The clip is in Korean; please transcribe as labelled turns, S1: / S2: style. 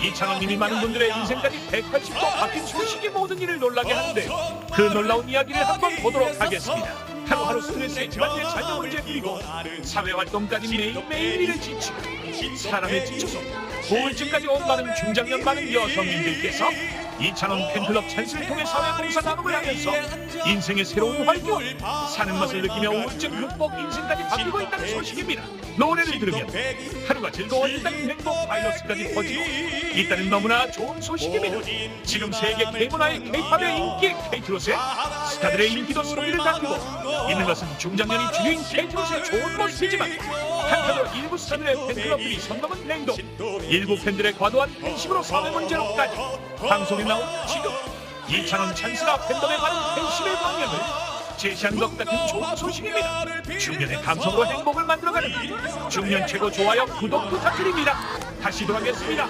S1: 이창원님이 많은 분들의 인생까지 180도 바뀐 소식이 모든 이를 놀라게 하는데요. 그 놀라운 이야기를 한번 보도록 하겠습니다. 하루하루 스트레스에 집안일 자녀 문제 그리고 사회활동까지 매일매일 일을 지치고 사람에 지쳐서 우울증까지 온 많은 중장년 많은 여성인들께서 이창원 팬클럽 찬스를 통해 사회봉사 나눔을 하면서 인생의 새로운 활기와 사는 맛을 느끼며 우울증 극복 인생까지 바뀌고 있다는 소식입니다. 노래를 들으면 하루가 즐거워진다는 행복 바이러스까지 퍼지고 있다는 너무나 좋은 소식입니다. 지금 세계 K문화의 K팝의 인기 K트롯의 스타들의 인기도 소리를 당기고 있는 것은 중장년이 주류인 K트롯의 좋은 모습이지만 한편으로 일부 스타들의 팬클럽들이 선 넘은 행동 일부 팬들의 과도한 팬심으로 사회 문제로까지 방송 에 나온 지금 이찬원 찬스가 팬덤에 많은 팬심의 방향을 제시한 것 같은 좋은 소식입니다. 중년의 감성으로 행복을 만들어가는 중년 최고 좋아요 구독 부탁드립니다. 다시 돌아오겠습니다.